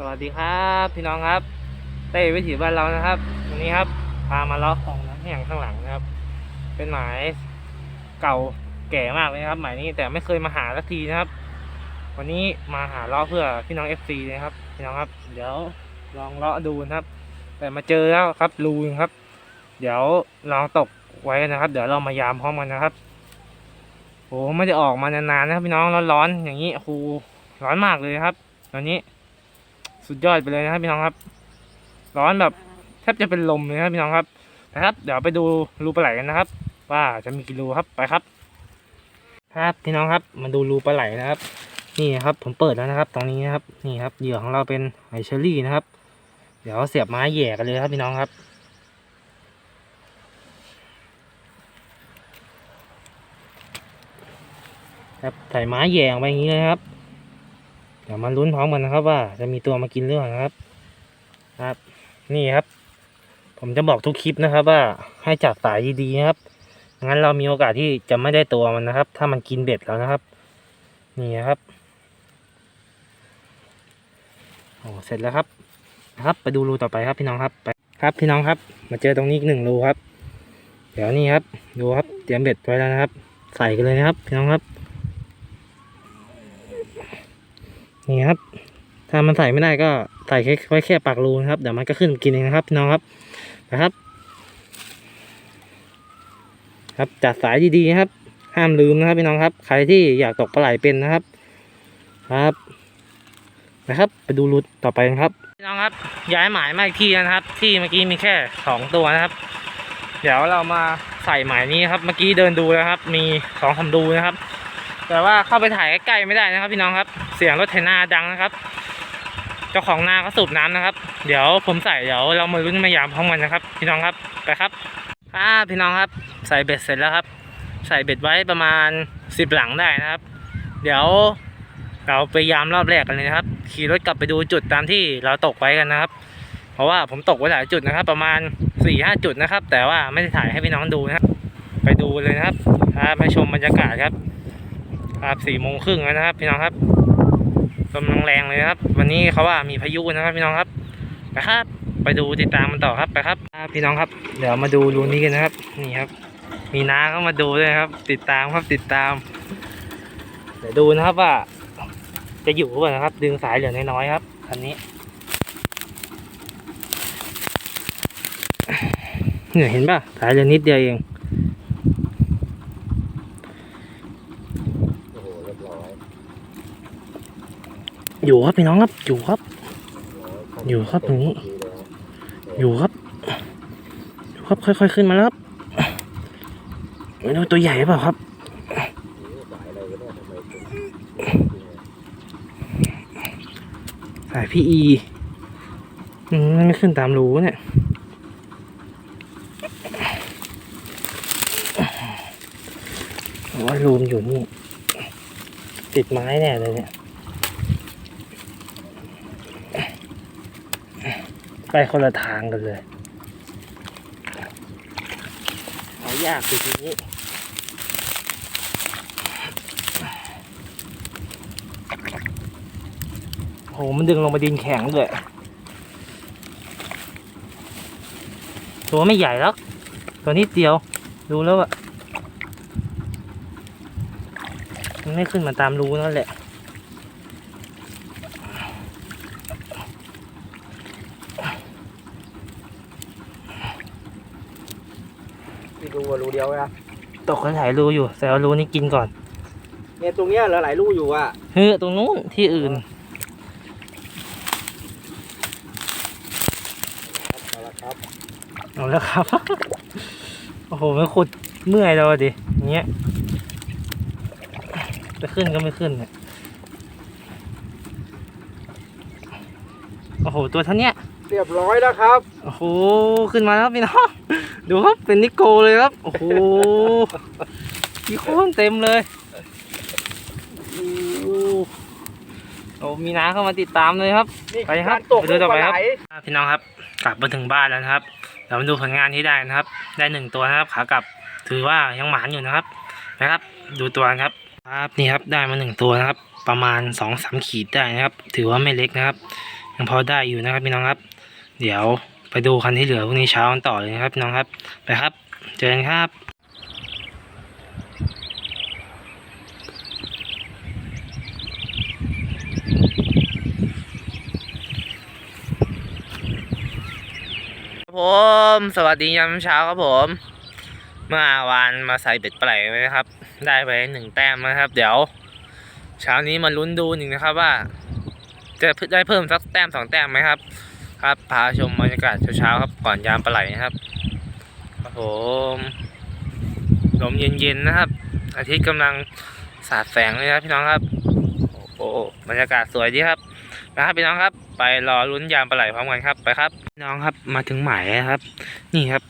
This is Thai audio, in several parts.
สวัสดีครับพี่น้องครับเต้วิถีบ้านเรานะครับวันนี้ครับพามาล้อของน้ำแห่งข้างหลังนะครับ เป็นหมายเก่าแก่มากเลยครับ หมายนี้แต่ไม่เคยมาหาสักทีนะครับ วันนี้มาหาล้อเพื่อพี่น้อง FC นะครับพี่น้องครับ เดี๋ยวลองเลาะดูนะครับ แต่มาเจอแล้วครับรูนครับ เดี๋ยวลองตกไว้นะครับ เดี๋ยวเรามายามพร้อมกันนะครับโอ้ไม่ได้ออกมานานๆนะครับพี่น้องร้อนๆอย่างนี้โอ้ร้อนมากเลยครับตอนนี้ สุดยอดไปเลยนะครับพี่น้องครับ ร้อนแบบแทบจะเป็นลมเลยครับพี่น้องครับนะครับ เดี๋ยวไปดูรูปลาไหลกันนะครับ ว่าจะมีกี่รูครับไปครับ ครับพี่น้องครับมาดูรูปลาไหลนะครับ นี่ครับผมเปิดแล้วนะครับ ตรงนี้นะครับนี่ครับเหยื่อของเราเป็นไอเชอรี่นะครับ เดี๋ยวเสียบไม้แหย่กันเลยครับพี่น้องครับครับใส่ไม้แหย่ออกไปอย่างนี้เลยครับ เดี๋ยวมาลุ้นพร้อมกันนะครับ ว่าจะมีตัวมากินหรือเปล่านะครับ ครับ นี่ครับ ผมจะบอกทุกคลิปนะครับ ว่าให้จับสายดีๆนะครับงั้นเรามีโอกาสที่จะไม่ได้ตัวมันนะครับ ถ้ามันกินเบ็ดแล้วนะครับ นี่ครับโอ้เสร็จแล้วครับครับไปดูรูต่อไปครับพี่น้องครับไปครับพี่น้องครับ มาเจอตรงนี้อีกหนึ่งรูครับ เดี๋ยวนี่ครับ ดูครับเตรียมเบ็ดไว้แล้วนะครับ ใส่กันเลยนะครับ พี่น้องครับ นี่ครับ ถ้ามันใส่ไม่ได้ก็ใส่ค่ไว้แค่ปากรูนะครับเดี๋ยวมันก็ขึ้นกินเองนะครับน้องครับนะครับ ครับจัดสายดีๆครับ ห้ามลืมนะครับพี่น้องครับ ใครที่อยากตกปลาไหลเป็นนะครับ ครับ นะครับ ไปดูรูต่อไปนะครับพี่น้องครับ ย้ายหมายมาอีกที่นะครับ ที่เมื่อกี้มีแค่สองตัวนะครับ เดี๋ยวเรามาใส่หมายนี้ครับ เมื่อกี้เดินดูแล้วครับ มีสองสามดูนะครับ แต่ว่าเข้าไปถ่ายใกล้ๆไม่ได้นะครับ พี่น้องครับ เสียงรถไถนาดังนะครับ เจ้าของนาก็สูบน้ำนะครับ เดี๋ยวผมใส่เดี๋ยวเรามาลุ้นมายามพร้อมกันนะครับ พี่น้องครับไปครับครับพี่น้องครับ ใส่เบ็ดเสร็จแล้วครับ ใส่เบ็ดไว้ประมาณสิบหลังได้นะครับ เดี๋ยวเราไปยามรอบแรกกันเลยนะครับ ขี่รถกลับไปดูจุดตามที่เราตกไว้กันนะครับ เพราะว่าผมตกไว้หลายจุดนะครับ ประมาณสี่ห้าจุดนะครับ แต่ว่าไม่ได้ถ่ายให้พี่น้องดูนะครับ ไปดูเลยนะครับครับให้ชมบรรยากาศครับ ครับสี่โมงครึ่งแล้วนะครับ พี่น้องครับกำลังแรงเลยครับ วันนี้เขาว่ามีพายุนะครับ พี่น้องครับนะครับ ไปดูติดตามมันต่อครับไปครับพี่น้องครับ เดี๋ยวมาดูรูนี้กันนะครับ นี่ครับ มีน้าเข้ามาดูด้วยครับ ติดตามครับติดตามเดี๋ยวดูนะครับว่า จะอยู่หรือเปล่านะครับ ดึงสายเหลือน้อยๆครับคันนี้เนี่ยเห็นป่ะสายเหลือนิดเดียวเอง โอ้โหเรียบร้อย อยู่ครับพี่น้องครับอยู่ครับ อยู่ครับตรงนี้ อยู่ครับอยู่ครับค่อยๆขึ้นมาแล้วครับไม่รู้ตัวใหญ่หรือเปล่าครับสายพี่อีอไม่ขึ้นตามรูเนี่ยว่ารูมอยู่นี่ ติดไม้แน่เลยเนี่ย ไปคนละทางกันเลยเอายากสิทีนี้โหมันดึงลงมาดินแข็งเลยตัวไม่ใหญ่แล้วตัวนิดเดียว ดูแล้วอะมันไม่ขึ้นมาตามรูนั่นแหละ ที่ดูว่ารูเดียวนะ ตกหลายรูอยู่ แต่เอารูนี้กินก่อน เนี่ยตรงเนี้ยเหลือหลายรูอยู่อะเฮ้ยตรงนู้นที่อื่น เอาละครับเอาแล้วครับ โอ้โหไม่ขุดเมื่อยแล้วอะดิอย่างเงี้ยจะขึ้นก็ไม่ขึ้นเนี่ยโอ้โห ตัวเท่าเนี้ย เรียบร้อยแล้วครับโอ้โหขึ้นมาแล้วครับพี่น้องดูครับเป็นนิโกเลยครับโอ้โหพี่โคนเต็มเลยโอ้โหโอ้มีน้าเข้ามาติดตามเลยครับนี่ไปครับการตกไปดูต่อไปครับปลาหลอะพี่น้องครับ กลับมาถึงบ้านแล้วนะครับเรามาดูผลงานที่ได้นะครับ ได้หนึ่งตัวนะครับขากลับถือว่ายังหมานอยู่นะครับนะครับ ดูตัวนะครับครับนี่ครับได้มาหนึ่งตัวนะครับ ประมาณสองสามขีดได้นะครับ ถือว่าไม่เล็กนะครับยังพอได้อยู่นะครับพี่น้องครับ เดี๋ยวไปดูคันที่เหลือพรุ่งนี้เช้ากันต่อเลยนะครับน้องครับ ไปครับ เจอกันครับผมสวัสดียามเช้าครับผม เมื่อวานมาใส่เบ็ดปลาไหลไว้นะครับ ได้ไปหนึ่งแต้มนะครับ เดี๋ยว เช้านี้มาลุ้นดูหนึ่งนะครับว่า จะได้เพิ่มสักแต้มสองแต้มไหมครับ ครับพาชมบรรยากาศเช้าๆครับก่อนยามปลาไหลนะครับครับผมลมเย็นๆนะครับ อาทิตย์กำลังสาดแสงเลยนะพี่น้องครับ โอ้โหบรรยากาศสวยดีครับนะครับพี่น้องครับ ไปรอลุ้นยามปลาไหลพร้อมกันครับไปครับพี่น้องครับมาถึงหมายครับ นี่ครับ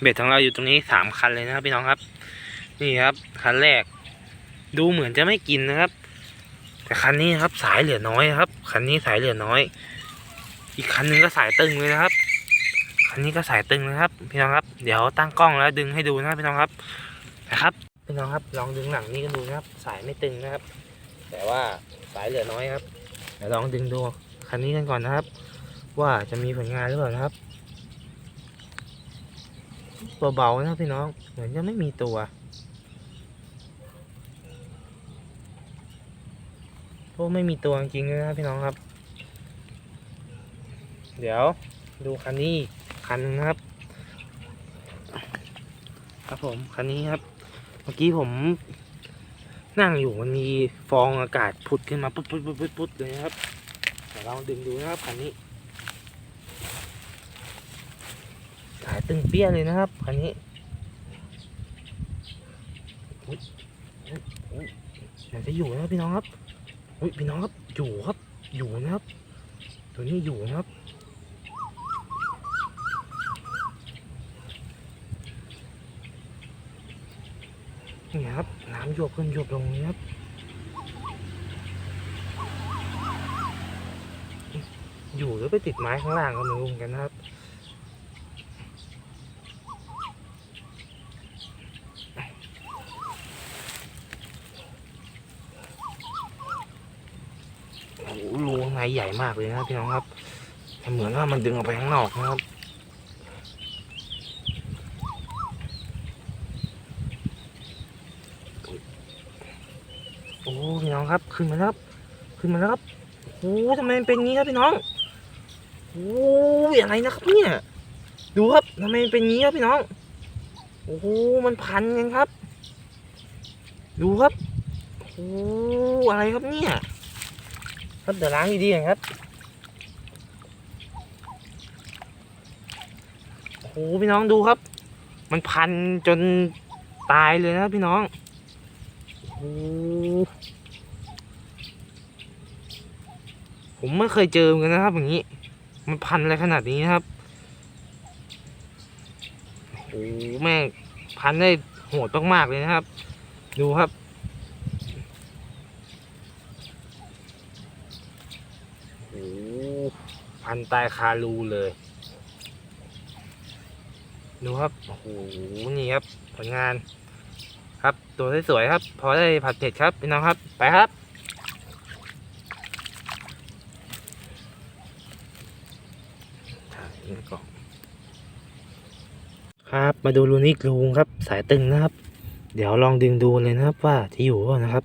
เบ็ดของเราอยู่ตรงนี้สามคันเลยนะครับพี่น้องครับ นี่ครับคันแรก ดูเหมือนจะไม่กินนะครับ แต่คันนี้ครับสายเหลือน้อยครับคันนี้สายเหลือน้อย อีกคันนึงก็สายตึงเลยนะครับ คันนี้ก็สายตึงนะครับ พี่น้องครับ เดี๋ยวตั้งกล้องแล้วดึงให้ดูนะพี่น้องครับนะครับพี่น้องครับลองดึงหลังนี้กันดูนะครับ สายไม่ตึงนะครับ แต่ว่าสายเหลือน้อยครับเดี๋ยวลองดึงดูคันนี้กันก่อนนะครับ ว่าจะมีผลงานหรือเปล่านะครับเบาๆนะพี่น้องเหมือนจะไม่มีตัวโอ้ไม่มีตัวจริงเลยนะครับพี่น้องครับ เดี๋ยวดูคันนี้คันนึงนะครับ ครับผมคันนี้ครับ เมื่อกี้ผมนั่งอยู่มันมีฟองอากาศผุดขึ้นมาปุ๊บปุ๊บปุ๊บปุ๊บเลยนะครับเดี๋ยวลองดึงดูนะครับคันนี้สายตึงเปี้ยเลยนะครับคันนี้อุ๊ยอุ๊ยอุ๊ยมันจะอยู่นะครับพี่น้องครับอุ้ยพี่น้องครับอยู่ครับอยู่นะครับ ตัวนี้อยู่นะครับ ครับน้ำหยบขึ้นหยบลงนี่ครับอยู่หรือไปติดไม้ข้างล่างก็ไม่รู้เหมือนกันนะครับโอ้โหรูข้างในใหญ่มากเลยนะพี่น้องครับเหมือนว่ามันดึงออกไปข้างนอกนะครับ โอ้ พี่น้องครับ ขึ้นมาแล้วครับ ขึ้นมาแล้วครับโอ้ทำไมมันเป็นงี้ครับพี่น้องโอ้ยอะไรนะครับเนี่ย ดูครับทำไมมันเป็นงี้ครับพี่น้อง โอ้โหมันพันกันครับ ดูครับโอ้อะไรครับเนี่ย ครับเดี๋ยวล้างดีๆก่อนครับโอ้พี่น้องดูครับ มันพันจนตายเลยนะพี่น้องโอ้ ผมไม่เคยเจอเหมือนกันนะครับอย่างนี้ มันพันอะไรขนาดนี้นะครับโอ้แม่งพันได้โหดมากๆเลยนะครับ ดูครับโอ้พันตายคารูเลย ดูครับโอ้โหนี่ครับผลงาน ครับตัวสวยๆครับ พอได้ผัดเผ็ดครับพี่น้องครับไปครับ ครับมาดูรูนี้กรูงครับ สายตึงนะครับ เดี๋ยวลองดึงดูเลยนะครับว่าที่อยู่นะครับ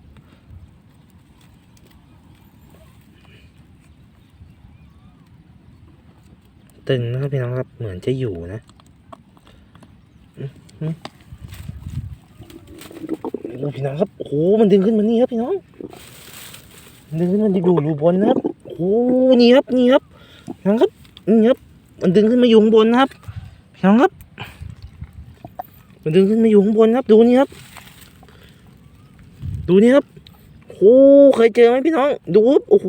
ตึงนะครับพี่น้องครับเหมือนจะอยู่นะอือพี่น้องครับโอ้โหมันดึงขึ้นมานี่ครับพี่น้องดึงขึ้นมาอยู่รูบนนะครับโอ้โหนี่ครับนี่ครับน้องครับนี่ครับ มันดึงขึ้นมาอยู่ข้างบนนะครับพี่น้องครับ มันดึงขึ้นมาอยู่ข้างบนครับ ดูนี่ครับ ดูนี่ครับโอ้เคยเจอไหมพี่น้อง ดูครับโอ้โห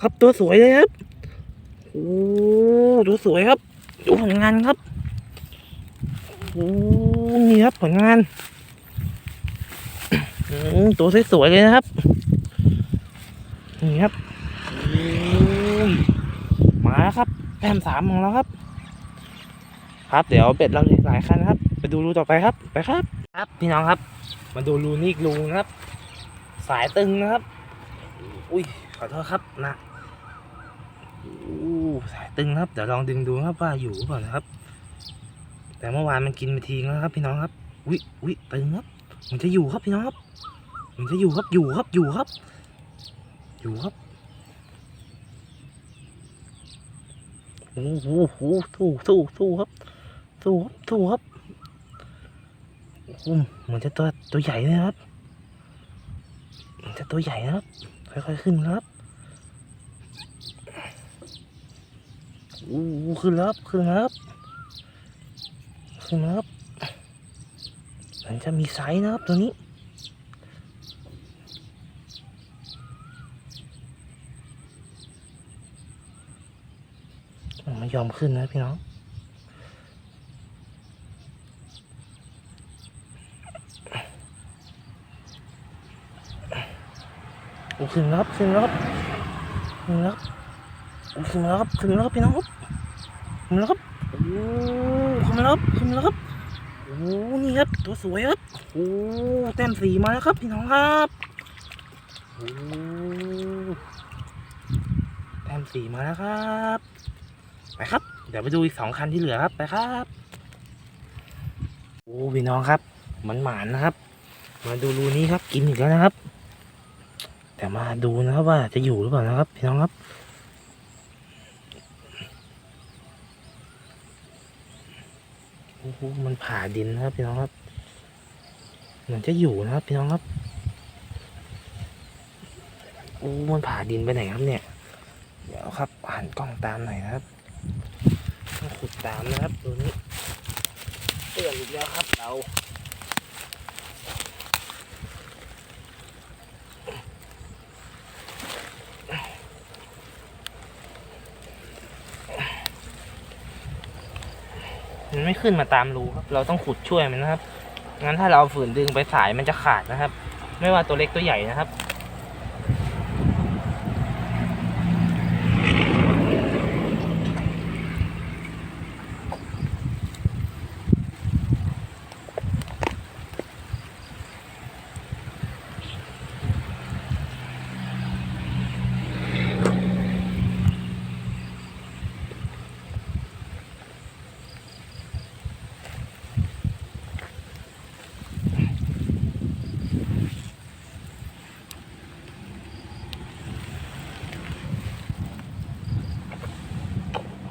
ครับตัวสวยเลยครับโอ้ตัวสวยครับ ดูผลงานครับโอ้นี่ครับผลงานตัวสวยๆเลยนะครับนี่ครับ ครับแต้มสามของเราครับ ครับเดี๋ยวเบ็ดเราอีกหลายคันครับ ไปดูรูต่อไปครับ ไปครับ ครับพี่น้องครับ มาดูรูนี่รูนะครับ สายตึงนะครับ อุ้ยขอโทษครับนะโอ้สายตึงนะครับเดี๋ยวลองดึงดูครับว่าอยู่หรือเปล่านะครับ แต่เมื่อวานมันกินไปทีแล้วครับ พี่น้องครับวิวิตึงครับ มันจะอยู่ครับพี่น้องครับ มันจะอยู่ครับอยู่ครับอยู่ครับ อยู่ครับ โอ้โหโอ้สู้สู้สู้ครับ สู้ครับสู้ครับโอ้โหเหมือนจะตัวตัวใหญ่เลยนะครับเหมันจะตัวใหญ่นะครับค่อยๆขึ้นครับโอ้โหขึ้นแล้วครับขึ้นแล้วครับขึ้นแล้วครับมันจะมีไซส์นะครับตัวนี้ มันไม่ ยอมขึ้นนะพี่น้อง โอ้ขึ้นแล้วครับขึ้นแล้วครับขึ้นแล้วครับโอ้ขึ้นแล้วครับขึ้นแล้วครับพี่น้องครับขึ้นแล้วครับโอ้ขึ้นแล้วครับขึ้นแล้วครับโอ้นี่ครับตัวสวยครับโอ้แต้มสีมาแล้วครับพี่น้องครับโอ้แต้มสีมาแล้วครับ ไปครับ เดี๋ยวไปดูอีกสองคันที่เหลือครับไปครับโอ้พี่น้องครับมันหมานนะครับ มาดูรูนี้ครับกินอีกแล้วนะครับ แต่มาดูนะครับว่าจะอยู่หรือเปล่านะครับ พี่น้องครับโอ้โหมันผ่าดินนะครับพี่น้องครับเหมือนจะอยู่นะครับพี่น้องครับโอ้มันผ่าดินไปไหนครับเนี่ย เดี๋ยวครับหันกล้องตามหน่อยนะครับ ขุดตามนะครับตัวนี้เตือนอีกแล้วครับเรามันไม่ขึ้นมาตามรูครับ เราต้องขุดช่วยมันนะครับ งั้นถ้าเราเอาฝืนดึงไปสายมันจะขาดนะครับ ไม่ว่าตัวเล็กตัวใหญ่นะครับ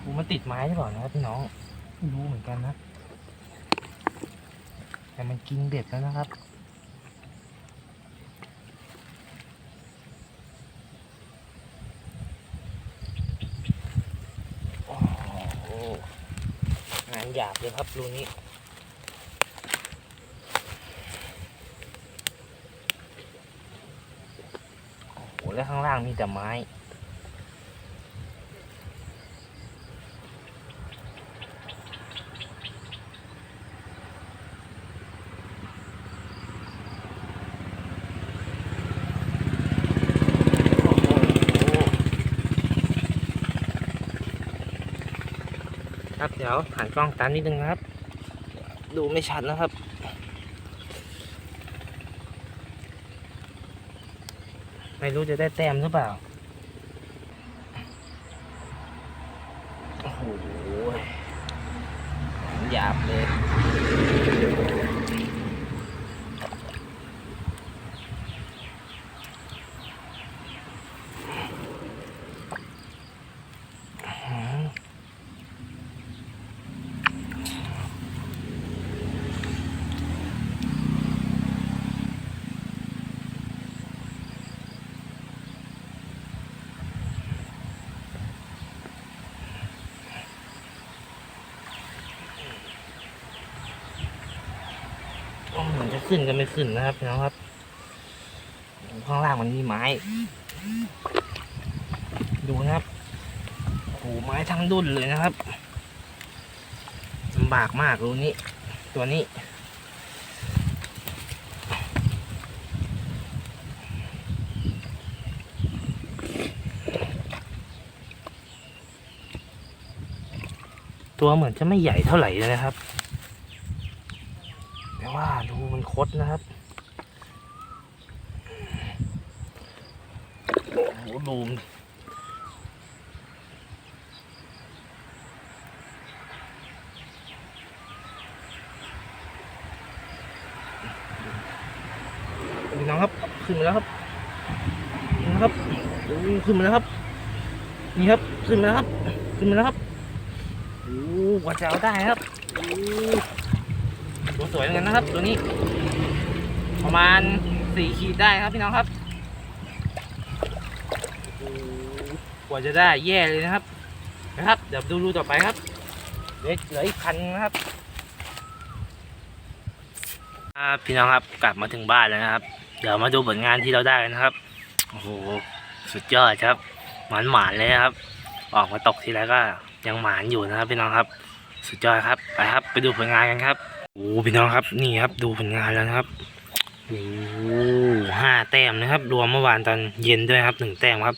โอ้ มันติดไม้หรือเปล่านะครับพี่น้องไม่รู้เหมือนกันนะ แต่มันกินเบ็ดแล้วนะครับโอ้งานหยาบเลยครับรูนี้โอ้โหแล้วข้างล่างมีแต่ไม้ ครับ เดี๋ยวหันกล้องตามนิดนึงนะครับ ดูไม่ชัดนะครับ ไม่รู้จะได้แต้มหรือเปล่า โอ้โหหยาบเลย อืม ก็เหมือนจะ ขึ้นก็ไม่ขึ้นนะครับพี่น้องครับ ข้างล่างมันมีไม้ ดูนะครับโอ้โหไม้ทั้งดุนเลยนะครับลำบากมากรูนี้ ตัวนี้ตัวเหมือนจะไม่ใหญ่เท่าไหร่เลยนะครับ คตนะครับโอ้โหลูมพี่น้องครับ ขึ้นมาแล้วครับนะครับขึ้นมาแล้วครับ นี่ครับ ขึ้นมาแล้วครับ ขึ้นมาแล้วครับโอ้กว่าจะเอาได้ครับตัวสวยเหมือนกันนะครับ ตัวนี้ ประมาณสี่ขีดได้ครับพี่น้องครับกว่าจะได้แย่เลยนะครับนะครับ เดี๋ยวดูรูต่อไปครับเหลือเหลืออีกคันนะครับครับพี่น้องครับกลับมาถึงบ้านแล้วนะครับ เดี๋ยวมาดูผลงานที่เราได้กันนะครับโอ้โหสุดยอดครับ หมานหมานๆเลยนะครับ ออกมาตกทีไรก็ยังหมานอยู่นะครับพี่น้องครับ สุดยอดครับไปครับ ไปดูผลงานกันครับโอ้พี่น้องครับนี่ครับดูผลงานแล้วนะครับ โอ้ห้าแต้มนะครับ รวมเมื่อวานตอนเย็นด้วยครับหนึ่งแต้มครับ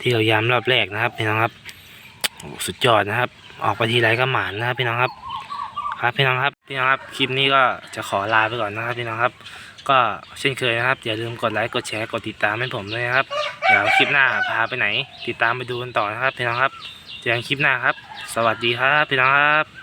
ที่เราย้ำรอบแรกนะครับพี่น้องครับสุดยอดนะครับ ออกไปทีไรก็หมานนะครับพี่น้องครับ ครับพี่น้องครับพี่น้องครับคลิปนี้ก็จะขอลาไปก่อนนะครับพี่น้องครับ ก็เช่นเคยนะครับ อย่าลืมกดไลค์กดแชร์กดติดตามให้ผมด้วยนะครับเดี๋ยวคลิปหน้าพาไปไหน ติดตามไปดูกันต่อนะครับพี่น้องครับเจอกันคลิปหน้าครับ สวัสดีครับพี่น้องครับ